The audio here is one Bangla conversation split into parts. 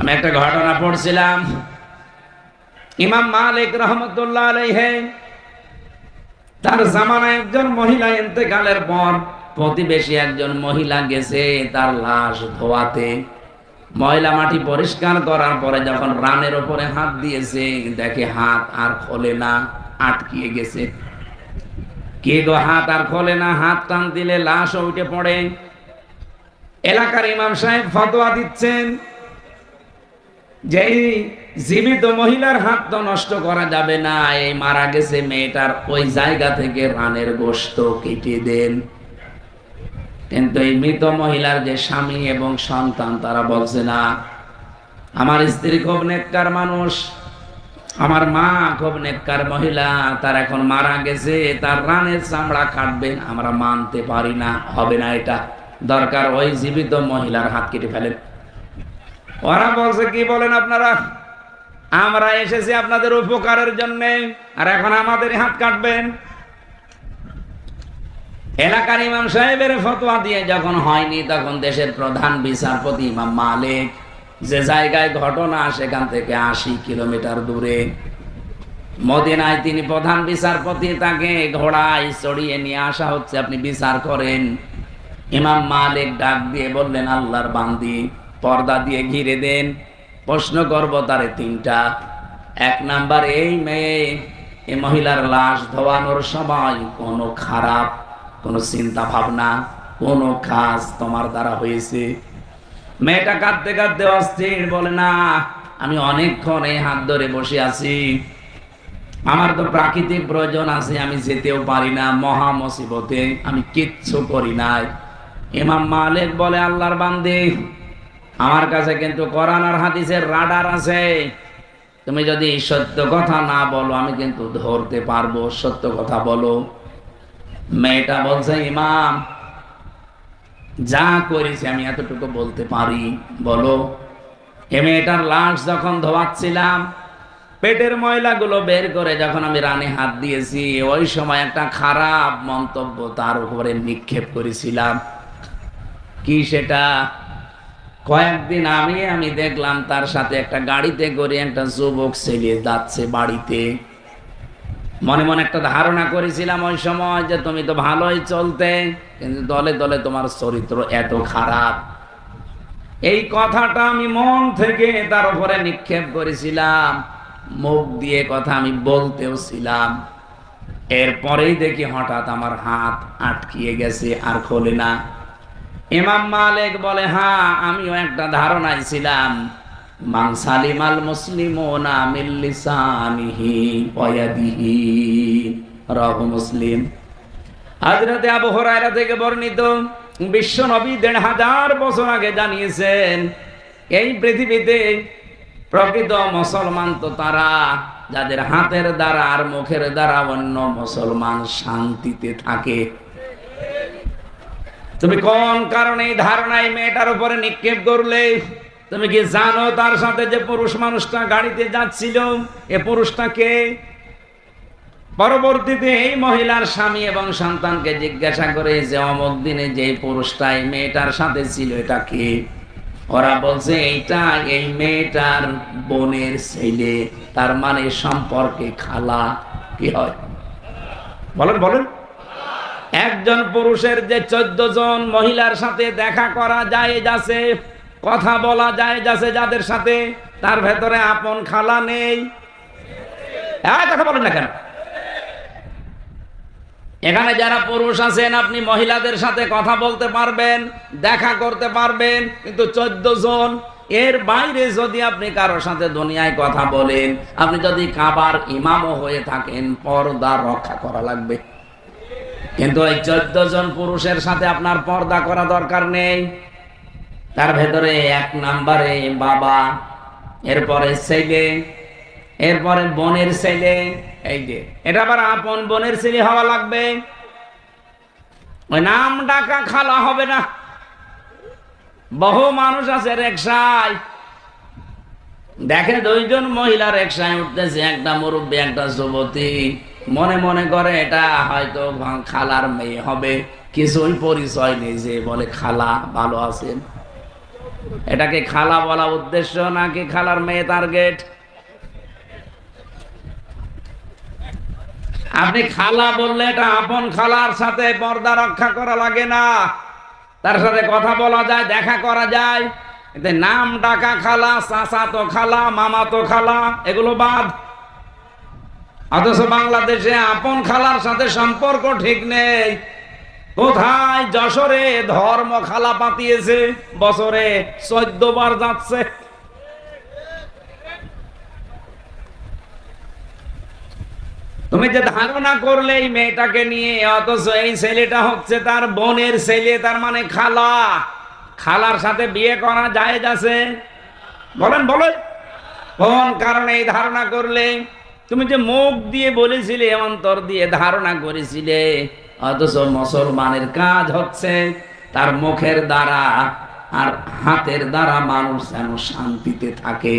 আমি একটা ঘটনা পড়ছিলাম। ইমাম মালিক রহমতুল্লাহ আলাইহে তার জামানায় একজন মহিলা ইন্তেকালের পর প্রতিবেশী একজন মহিলা গেছে তার লাশ ধোয়াতে। ময়লা মাটি পরিষ্কার করার পরে যখন রানের ওপরে হাত দিয়েছে, দেখে হাত আর খোলে না, আটকিয়ে গেছে। কে গো হাত আর খোলে না, হাত টান দিলে লাশ উঠে পড়ে। এলাকার ইমাম সাহেব ফতোয়া দিচ্ছেন যে জীবিত মহিলার হাত তো নষ্ট করা যাবে না, এই মারা গেছে মেয়েটার, ওই জায়গা থেকে রানের গোস্ত কেটে দেন। কিন্তু এই মৃত মহিলার যে স্বামী এবং সন্তান, তারা বলছে, না, আমার স্ত্রী খুব নেককার মানুষ, আমার মা খুব নেককার মহিলা, তার এখন মারা গেছে, তার রানের চামড়া কাটবেন, আমরা মানতে পারি না, হবে না এটা। দরকার ওই জীবিত মহিলার হাত কেটে ফেলেন। ওরা বলছে, কি বলেন আপনারা? আমরা এসেছি আপনাদের উপকারের জন্য, আর এখন আমাদের হাত কাটবেন। এলাকার ইমাম সাহেবের ফতোয়া দিয়ে যখন হয়নি, তখন দেশের প্রধান বিচারপতি ইমাম মালিক যে জায়গায় ঘটনা, সেখান থেকে আশি কিলোমিটার দূরে। মদিনায় তিনি প্রধান বিচারপতি, তাকে ঘোড়ায় চড়িয়ে নিয়ে আসা হচ্ছে। আপনি বিচার করেন। ইমাম মালিক ডাক দিয়ে বললেন, আল্লাহর বান্দি পর্দা দিয়ে ঘিরে দেন। প্রশ্ন করব তারে তিনটা। এক নাম্বার, এই মেয়ে এই মহিলার লাশ ধোয়ানোর সময় কোনো খারাপ, কোনো চিন্তা ভাবনা কোনো কাজ তোমার দ্বারা হয়েছে? মেয়েটা কাঁদতে কাঁদতে অস্থির বলে, না, আমি অনেকক্ষণ এই হাত ধরে বসে আছি। আমার তো প্রাকৃতিক প্রয়োজন আছে, আমি যেতেও পারি না, মহা মুসিবতে আমি কিচ্ছু করি নাই। ইমাম মালিক বলে, আল্লাহর বান্দে আমার কাছে কিন্তু কোরআন আর হাদিসের রাডার আছে। তুমি যদি সত্য কথা না বলো, আমি কিন্তু ধরতে পারব। সত্য কথা বলো। মেয়েটা বলছে, ইমাম, যা করেছি আমি এতটুকু বলতে পারি। বলো। এ মেয়েটার লাশ যখন ধোয়াচ্ছিলাম, পেটের ময়লাগুলো বের করে যখন আমি রানে হাত দিয়েছি, ওই সময় একটা খারাপ মন্তব্য তার উপরে নিক্ষেপ করেছিলাম। কি সেটা? কয়েকদিন আমি আমি দেখলাম তার সাথে একটা গাড়িতে করে একটা যুবক ছেলে যাচ্ছে বাড়িতে। মনে মনে একটা ধারণা করেছিলাম ওই সময় যে তুমি তো ভালোই চলতে, কিন্তু দলে দলে তোমার চরিত্র এত খারাপ। এই কথাটা আমি মন থেকে তার উপরে নিক্ষেপ করেছিলাম। মুখ দিয়ে কথা আমি বলতেও ছিলাম। এরপরেই দেখি হঠাৎ আমার হাত আটকিয়ে গেছে আর খোলে না। ইমাম মালিক বলে হ্যাঁ আমিও একটা ধারণায় ছিলাম। মান সালিমাল মুসলিমুনা মিন লিসানিহি ওয়া ইয়াদিহি। মুসলিম। হযরতে আবু থেকে বর্ণিত, বিশ্ব নবী দেড় হাজার বছর আগে জানিয়েছেন, এই পৃথিবীতে প্রকৃত মুসলমান তো তারা, যাদের হাতের দ্বারা আর মুখের দ্বারা অন্য মুসলমান শান্তিতে থাকে। তুমি কোন কারণে এই ধারণায় মেয়েটার উপরে নিক্ষেপ করলে? তুমি কি জানো তার সাথে যে পুরুষ মানুষটা গাড়িতে যাচ্ছিল? এ পুরুষটাকে পরবর্তীতে এই মহিলার স্বামী এবং সন্তানকে জিজ্ঞাসা করে যে, অমক দিনে যে পুরুষটাই মেয়েটার সাথে ছিল, এটা কে? ওরা বলছে, এইটা এই মেয়েটার বোনের ছেলে। তার মানে সম্পর্কে খালা কি হয়? বলেন বলেন। একজন পুরুষের যে চোদ্দ জন মহিলার সাথে দেখা করা যায় যাচ্ছে কথা বলা যায় যাচ্ছে যাদের সাথে, তার ভেতরে আপন খালা নেই। কথা বলেন না কেন? এখানে যারা পুরুষ আছেন, আপনি মহিলাদের সাথে কথা বলতে পারবেন, দেখা করতে পারবেন, কিন্তু চোদ্দ জন, এর বাইরে যদি আপনি কারোর সাথে দুনিয়ায় কথা বলেন, আপনি যদি কাবার ইমামও হয়ে থাকেন, পর্দা রক্ষা করা লাগবে। কিন্তু ওই চোদ্দ জন পুরুষের সাথে আপনার পর্দা করা দরকার নেই। তার ভেতরে এক নাম্বারে বাবা, এরপরে ছেলে, এরপরে বোনের ছেলে, এই যে, এটা আবার আপন বোনের ছেলে হওয়া লাগবে। ওই নাম ডাকা খালা হবে না। বহু মানুষ আছে রেকশায়। দেখে দুইজন মহিলা রেকশায় উঠতেছে, একটা মুরব্বী, একটা যুবতী। মনে মনে করে এটা হয়তো খালার মেয়ে হবে। কিছুই পরিচয় নেই যে বলে খালা ভালো আছেন। এটাকে খালা বলা উদ্দেশ্য নাকি খালার মেয়ে টার্গেট? আপনি খালা বললে এটা আপন খালার সাথে পর্দা রক্ষা করা লাগে না। তার সাথে কথা বলা যায়, দেখা করা যায়। নাম ডাকা খালা, চাচা তো খালা, মামা তো খালা, এগুলো বাদ। অথচ বাংলাদেশে আপন খালার সাথে সম্পর্ক ঠিক নেই। কোথায় যশোরে ধর্ম খালা পাতিয়েছে? বছরে চোদ্দ বার যাচ্ছে। তুমি যে ধারণা করলে এই মেয়েটাকে নিয়ে, অথচ এই ছেলেটা হচ্ছে তার বোনের ছেলে, তার মানে খালা। খালার সাথে বিয়ে করা যায় আছে? বলেন বলেন। কোন কারণে এই ধারণা করলে? তুমি যে মুখ দিয়ে বলেছিলে অন্তর দিয়ে ধারণা করেছিলে, অথচ মুসলমানের কাজ হচ্ছে তার মুখের দ্বারা আর হাতের দ্বারা মানুষ যেন শান্তিতে থাকে।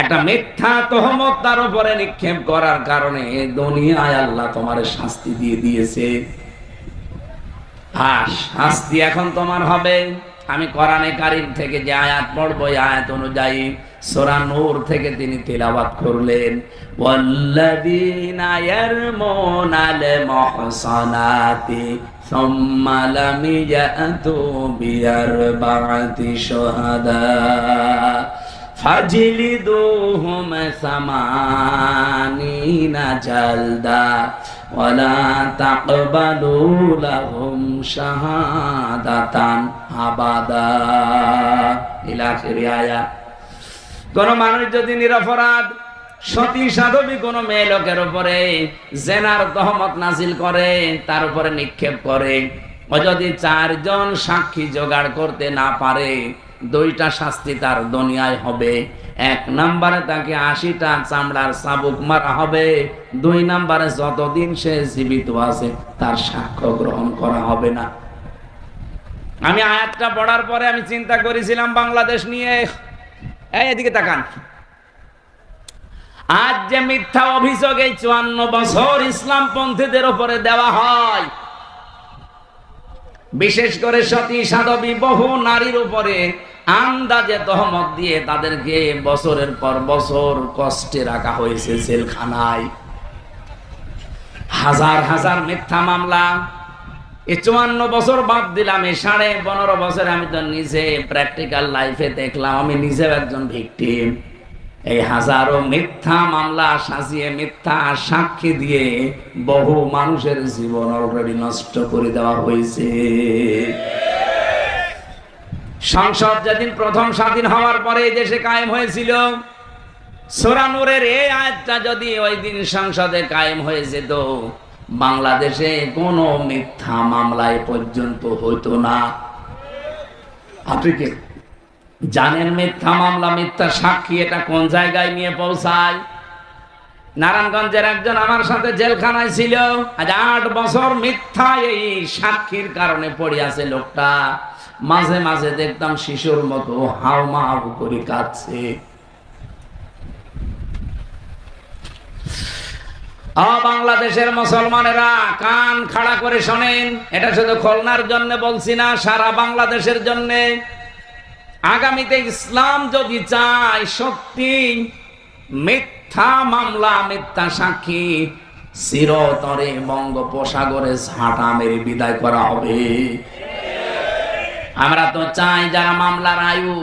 একটা মিথ্যা তহমত তার উপরে নিক্ষেপ করার কারণে দুনিয়ায় আল্লাহ তোমার শাস্তি দিয়ে দিয়েছে। আর শাস্তি এখন তোমার হবে। আমি কোরআনে কারিম থেকে যে আয়াত পড়ব আয়াত অনুযায়ী সোরা নূর থেকে তিনি তিলাবাত করলেন। ওয়াল্লাযীনা ইয়ারমুনাল মুহসানাতি সুম্মা লাম ইয়াতু শুহাদা সামানিনা জালদা ولا تقبلوا لهم شهادة أبدا إلى آخر آية কোন মানুষ যদি নিরপরাধ সতী সাধবী কোন মেয়ে লোকের উপরে জেনার তহমত নাজিল করে তার উপরে নিক্ষেপ করে ও যদি চারজন সাক্ষী জোগাড় করতে না পারে দুইটা শাস্তি তার দুনিয়ায় হবে এক নম্বরে তাকে আশিটা চামড়ার চাবুক মারা হবে। দুই নম্বরে যতদিন সে জীবিত আছে, তার সাক্ষ্য গ্রহণ করা হবে না। আমি আয়াতটা পড়ার পরে আমি চিন্তা করেছিলাম বাংলাদেশ নিয়ে। এই এদিকে তাকান। আজ যে মিথ্যা অভিযোগ এই চুয়ান্ন বছর ইসলাম পন্থীদের উপরে দেওয়া হয়, বিশেষ করে সতী সাধবী বহু নারীর উপরে আন্দাজে তহমত দিয়ে তাদেরকে বছরের পর বছর কষ্টে রাখা হয়েছে জেলখানায়। হাজার হাজার মিথ্যা মামলা। এই চুয়ান্ন বছর বাদ দিলাম, এই সাড়ে পনেরো বছর আমি তো নিজে প্র্যাকটিক্যাল লাইফে দেখলাম, আমি নিজেও একজন ভিকটিম এই হাজারো মিথ্যা মামলা সাজিয়ে, মিথ্যা সাক্ষী দিয়ে বহু মানুষের জীবন অলরেডি নষ্ট করে দেওয়া হয়েছে। সংসদ যেদিন প্রথম স্বাধীন হওয়ার পরে এই দেশে কায়েম হয়েছিল সোরানুরের এই আয়াতটা যদি ওই দিন সংসদে কায়েম হয়ে যেত, বাংলাদেশে কোনো মিথ্যা মামলায় পর্যন্ত হতো না। আপনি কি জানেন মিথ্যা মামলা, মিথ্যা সাক্ষী এটা কোন জায়গায় নিয়ে পৌঁছায়? নারায়ণগঞ্জের একজন আমার সাথে জেলখানায় ছিল, আজ আট বছর মিথ্যা এই সাক্ষীর কারণে পড়ে আছে লোকটা। মাঝে মাঝে দেখতাম শিশুর মতো হাও মাও করে কাঁদছে। বাংলাদেশের মুসলমানেরা কান খাড়া করে শোনেন, এটা শুধু খুলনার জন্য বলছি না, সারা বাংলাদেশের জন্য। আগামীতে ইসলাম যদি চায়, সত্যি মিথ্যা মামলা, মিথ্যা সাক্ষী চিরতরে বঙ্গোপসাগরে ঝাঁটা মেরে বিদায় করা হবে। আমরা তো চাই যারা মামলার আয়ু।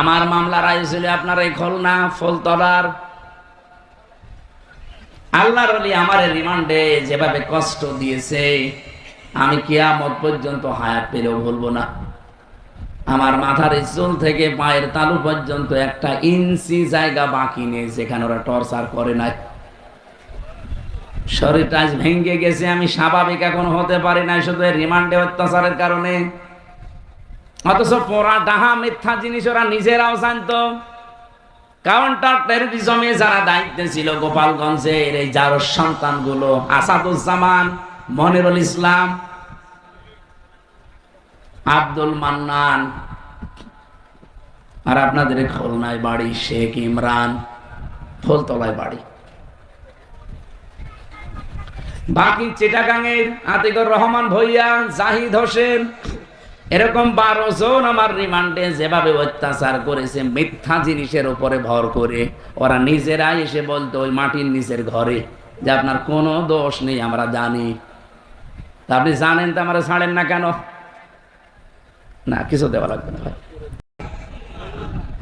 আমার মামলার আয়ু ছিল আপনার এই খুলনা ফলতলার। আল্লাহর অলি আমার রিমান্ডে যেভাবে কষ্ট দিয়েছে, আমি কিয়ামত পর্যন্ত হায়াত পেলেও বলব না। আমার মাথার চুল থেকে পায়ের তালু পর্যন্ত একটা ইঞ্চি জায়গা বাকি নেই, যেখানে ওরা টর্চার করে নাই। শরীরটা আজ ভেঙে গেছে, আমি স্বাভাবিক এখন হতে পারি না শুধু রিমান্ডে অত্যাচারের কারণে। অথচ পোড়া ডাহা মিথ্যা জিনিস ওরা নিজেরাও জানতো। কাউন্টার টেরোরিজমে যারা দায়িত্বে ছিল গোপালগঞ্জের এই যার সন্তানগুলো আসাদুজ্জামান, মনিরুল ইসলাম, আব্দুল মান্নান, আর আপনাদের খুলনায় বাড়ি শেখ ইমরান, ফুলতলায় বাড়ি। বাকি চিটাগাঙের আতিকুর রহমান ভইয়া, জাহিদ হোসেন এরকম বারো জন আমার রিমান্ডে যেভাবে অত্যাচার করেছে, মিথ্যা জিনিসের উপরে ভর করে, ওরা নিজেরাই এসে বলতো, ওই মাটির নিচের ঘরে, যে আপনার কোনো দোষ নেই, আমরা জানি। তা আপনি জানেন তো আমরা ছাড়েন না কেন? না, কিছু দেওয়া লাগবে না ভাই।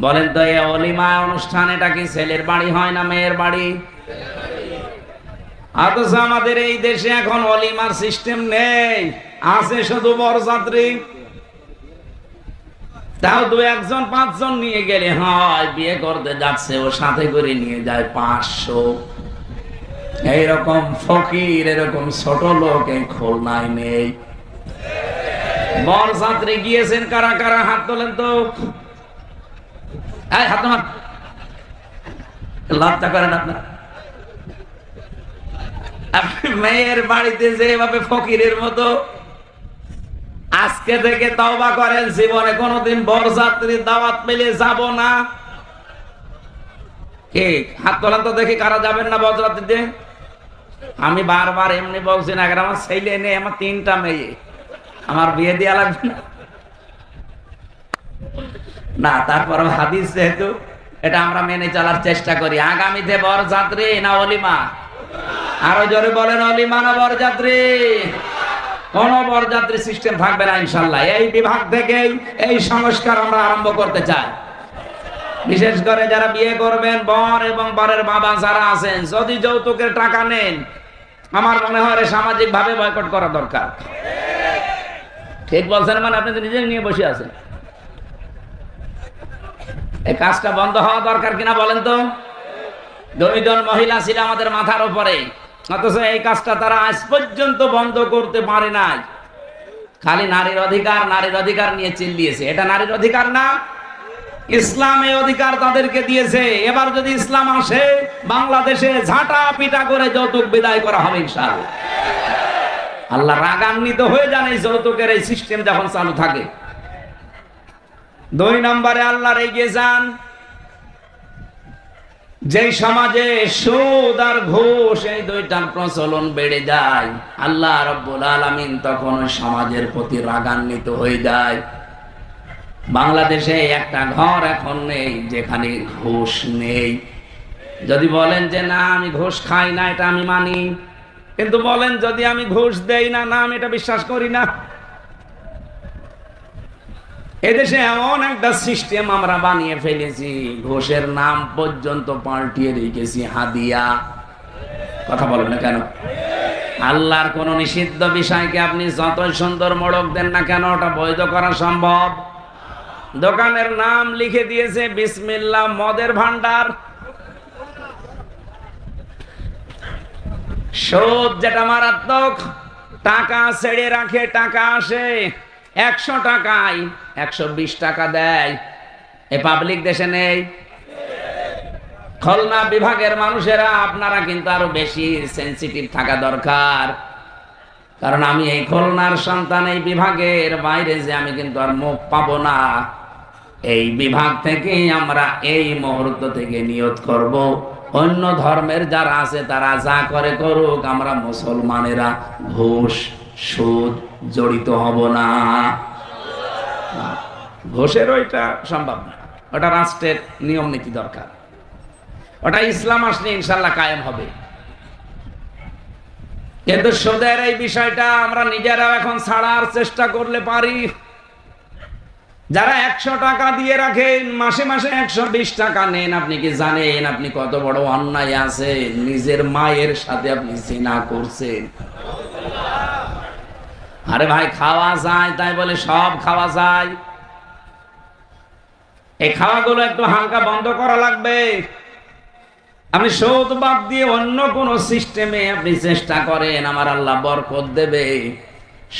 বলেন তো এই অলিমা অনুষ্ঠান, এটা কি ছেলের বাড়ি হয় না মেয়ের বাড়ি? অথচ আমাদের এই দেশে এখন অলিমার সিস্টেম নেই, আছে শুধু বরযাত্রী। তাও দু একজন, পাঁচজন নিয়ে গেলে, হয়, বিয়ে করতে যাচ্ছে, ও সাথে করে নিয়ে যায় পাঁচশো। এইরকম ফকির, এরকম ছোট লোক এই খুলনায় নেই। বরযাত্রী গিয়েছেন কারা কারা? হাত তোলেন তো। হাত তোমার লজ্জা করেন আপনার। আপনি মেয়ের বাড়িতে যেভাবে ফকিরের মতো আজকে থেকে তওবা করেন, জীবনে কোনোদিন বরযাত্রীর দাওয়াত পেলে যাব না। কে? হাত তোলান তো দেখি কারা যাবেন না বরযাত্রীতে? আমি বারবার এমনি বলছি না আমার ছেলে নেই, আমার তিনটা মেয়ে। আমার বিয়ে দেওয়া লাগবে না। না তারপর হাদিস যেহেতু, এটা আমরা মেনে চলার চেষ্টা করি। আগামীতে বরযাত্রী না অলিমা? আরও জোরে বলেন, অলিমা না বরযাত্রী? কোন বরযাত্রী সিস্টেম থাকবে না ইনশাল্লাহ এই বিভাগ থেকেই এই সংস্কার আমরা আরম্ভ করতে চাই। বিশেষ করে যারা বিয়ে করবেন, বর এবং বরের বাবা যারা আছেন, যদি যৌতুকের টাকা নেন, আমার মনে হয় সামাজিক ভাবে বয়কট করা দরকার। ঠিক বলছেন মানে আপনি তো নিজে নিয়ে বসে আছেন। এই কাজটা বন্ধ হওয়া দরকার কিনা বলেন তো? দুইজন মহিলা ছিল আমাদের মাথার উপরে। অথচ এই কাজটা তারা আজ পর্যন্ত বন্ধ করতে পারে নাই। খালি নারীর অধিকার নারীর অধিকার নিয়ে চিল্লিয়েছে। এটা নারীর অধিকার না? ইসলাম এই অধিকার তাদেরকে দিয়েছে। এবার যদি ইসলাম আসে, বাংলাদেশে ঝাঁটা পিটা করে যৌতুক বিদায় করা হবে আল্লাহ রাগান্বিত হয়ে যান এই যৌতুকের এই সিস্টেম যখন চালু থাকে। দুই নম্বরে আল্লাহ রেগে যান যে সমাজে সুদ আর ঘুষ, এই দুইটার প্রচলন বেড়ে যায়। আল্লাহ রব্বুল আলামিন তখন সমাজের প্রতি রাগান্বিত হয়ে যায়। বাংলাদেশে একটা ঘর এখন নেই, যেখানে ঘুষ নেই। যদি বলেন যে, না, আমি ঘুষ খাই না, এটা আমি মানি। কিন্তু বলেন, যদি আমি ঘুষ দেই না না, আমি এটা বিশ্বাস করি না। এদেশে এমন একটা সিস্টেম আমরা বানিয়ে ফেলেছি, ঘোষের নাম পর্যন্ত পাল্টিয়ে রেখেছি, হাদিয়া। কথা বলেন কেন? আল্লাহর কোন নিষিদ্ধ বিষয়কে আপনি যতই সুন্দর মোড়ক দেন না কেন, ওটা বৈধ করা সম্ভব? দোকানের নাম লিখে দিয়েছে, বিসমিল্লাহ, মদের ভান্ডার সুদ যেটা মারাত্মক, টাকা ছেড়ে রাখে, টাকা আসে। একশো টাকায়, একশো বিশ টাকা দেয়। এ পাবলিক দেশে নেই। খুলনা বিভাগের মানুষেরা, আপনারা কিন্তু আরও বেশি সেন্সিটিভ থাকা দরকার। কারণ আমি এই খুলনার সন্তান, এই বিভাগের বাইরে যে আমি কিন্তু আর মুখ পাবো না। এই বিভাগ থেকে আমরা এই মুহূর্ত থেকে নিয়ত করব। অন্য ধর্মের যারা আছে, তারা যা করে করুক, আমরা মুসলমানেরা ঘুষ, সুদ জড়িত হব না। ঘোষের ওইটা সম্ভব না। ওটা রাষ্ট্রের নিয়ম নীতি দরকার। ওটা ইসলাম আসলে ইনশাল্লাহ কায়েম হবে। কিন্তু সুদের এই বিষয়টা আমরা নিজেরাও এখন ছাড়ার চেষ্টা করলে পারি। যারা একশো টাকা দিয়ে রাখেন, মাসে মাসে একশো বিশ টাকা নেন, আপনি কি জানেন আপনি কত বড় অন্যায় আছে নিজের মায়ের সাথে আপনি জিনা করছেন। আরে ভাই, খাওয়া যায়, তাই বলে সব খাওয়া যায়। এই খাওয়াগুলো একটু হালকা বন্ধ করা লাগবে। আপনি সৌদ বাদ দিয়ে অন্য কোন সিস্টেমে আপনি চেষ্টা করেন, আমার আল্লাহ বরকত দেবে।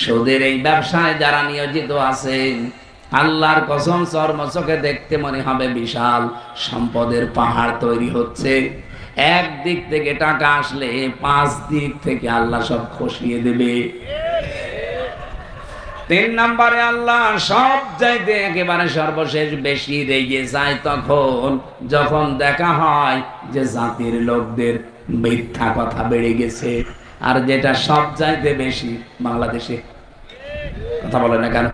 সুদের এই ব্যবসায় যারা নিয়োজিত আছেন, আল্লাহর কসম চর্মচোখে দেখতে মনে হবে বিশাল সম্পদের পাহাড় তৈরি হচ্ছে। এক দিক থেকে টাকা আসলে পাঁচ দিক থেকে আল্লাহ সব খসিয়ে দেবে। তিন নম্বরে আল্লাহ সব চাইতে একেবারে সর্বশেষ বেশি রেগে যায় তখন, যখন দেখা হয় যে জাতির লোকদের মিথ্যা কথা বেড়ে গেছে। আর যেটা সব চাইতে বেশি, বাংলাদেশে কথা বলে না কেন?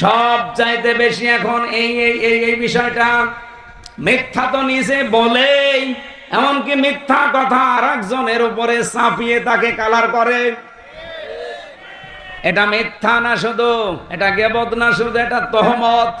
সব চাইতে বেশি এখন এই এই এই এই বিষয়টা মিথ্যা তো নিজে বলেই, এমনকি মিথ্যা কথা আর একজনের উপরে চাপিয়ে তাকে কালার করে। এটা মিথ্যা না শুধু এটা গেবত না শুধু এটা তহমত।